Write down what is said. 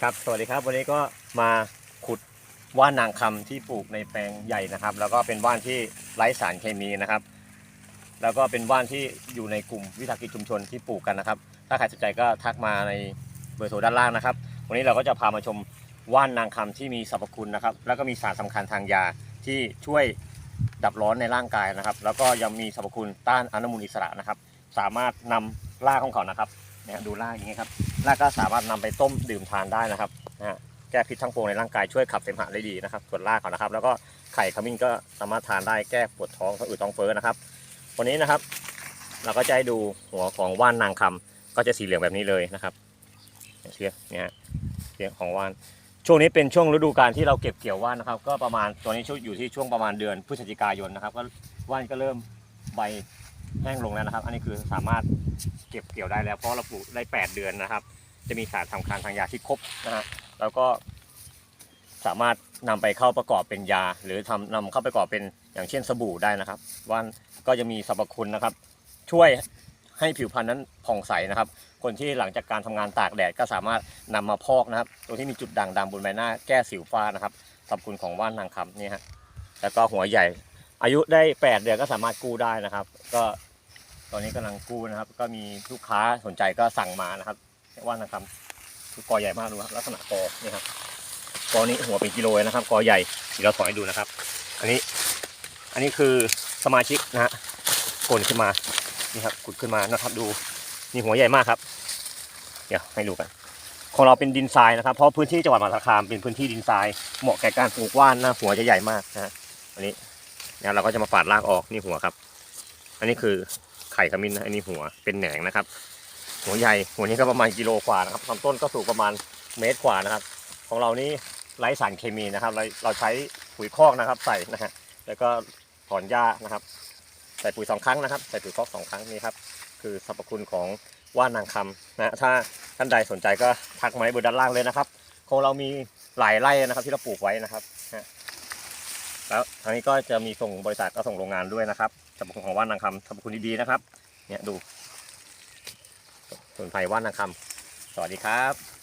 ครับ สวัสดีครับ วันนี้ก็มาขุดว่านนางคำที่ปลูกในแปลงใหญ่นะครับ แล้วก็เป็นว่านที่ไร้สารเคมีนะครับ แล้วก็เป็นว่านที่อยู่ในกลุ่มวิสาหกิจชุมชนที่ปลูกกันนะครับ ถ้าใครสนใจก็ทักมาในเบอร์โทรด้านล่างนะครับ วันนี้เราก็จะพามาชมว่านนางคำที่มีสรรพคุณนะครับ แล้วก็มีสารสำคัญทางยาที่ช่วยดับร้อนในร่างกายนะครับ แล้วก็ยังมีสรรพคุณต้านอนุมูลอิสระนะครับ สามารถนำรากของเขานะครับ นี่ยดูรากอย่างเงี้ครับรากก็สามารถนำไปต้มดื่มทานได้นะครับนะแก้พิษทั้งปวงในร่างกายช่วยขับเสมหะได้ดีนะครับส่วนรากเขานะครับ แล้วก็ไข่ขมิ้นก็สามารถทานได้แก้ปวดท้องท้องอืดท้องเฟ้อนะครับ วันนี้นะครับ เราก็จะให้ดูหัวของว่านนางคำก็จะสีเหลืองแบบนี้เลยนะครับเสียเนี่ยฮะเสียงของว่านช่วงนี้เป็นช่วงฤดูการที่เราเก็บเกี่ยวว่านนะครับ ก็ประมาณตัวนี้ช่วงอยู่ที่ช่วงประมาณเดือนพฤศจิกายนนะครับ ก็ว่านก็เริ่มใบ แห้งลงแล้วนะครับ อันนี้คือสามารถเก็บเกี่ยวได้แล้ว เพราะเราปลูกได้ 8 เดือนนะครับ จะมีสารสำคัญทางยาที่ครบนะฮะแล้วก็สามารถนำไปเข้าประกอบเป็นยา หรือทำนำเข้าไปประกอบเป็นอย่างเช่นสบู่ได้นะครับว่านก็จะมีสรรพคุณนะครับ ช่วยให้ผิวพรรณนั้นผ่องใสนะครับ คนที่หลังจากการทำงานตากแดดก็สามารถนำมาพอกนะครับ ตัวที่มีจุดด่างดำบนใบหน้าแก้สิวฟ้านะครับสรรพคุณของว่านนางคำนี่ฮะแล้วก็หัวใหญ่ อายุได้8เดือนก็สามารถกู้ได้นะครับ ก็ตอนนี้กำลังกู้นะครับ ก็มีลูกค้าสนใจก็สั่งมานะครับว่านนางคำคือกอใหญ่มากดูครับลักษณะกอนี่ครับกอนี้หัวเป็นกิโลนะครับกอใหญ่เดี๋ยวเราถอยให้ดูนะครับ อันนี้ อันนี้คือสมาชิกนะฮะโกนขึ้นมานี่ครับขุดขึ้นมานะครับดูนี่หัวใหญ่มากครับ เดี๋ยวให้ดูกันของเราเป็นดินทรายนะครับ เพราะพื้นที่จังหวัดมหาสารคามเป็นพื้นที่ดินทรายเหมาะแก่การปลูกว่านนะหัวจะใหญ่มากนะฮะอันนี้ นี่ยเราก็จะมาฝาดรากออกนี่หัวครับ อันนี้คือไข่ขมิ้นนะอันนี้หัวเป็นแหนงนะครับ หัวใหญ่หัวนี้ก็ประมาณกิโลกว่านะครับลำต้นก็สูงประมาณเมตรกว่านะครับ ของเรานี่ไร้สารเคมีนะครับ เราเราใช้ปุ๋ยคอกนะครับ ใส่นะฮะแล้วก็ถอนหญ้านะครับ ใส่ปุ๋ยสองครั้งนะครับ ใส่ปุ๋ยคอกสองครั้งนี่ครับ คือสรรพคุณของว่านนางคำนะถ้าท่านใดสนใจก็ทักมาให้บอร์ด้านล่างเลยนะครับของเรามีหลายไร่นะครับที่เราปลูกไว้นะครับนะ แล้วทางนี้ก็จะมีส่งบริษัทก็ส่งโรงงานด้วยนะครับสรรพคุณของว่านนางคำสรรพคุณดีๆนะครับ เนี่ยดูส่วนไผ่ว่านนางคำสวัสดีครับ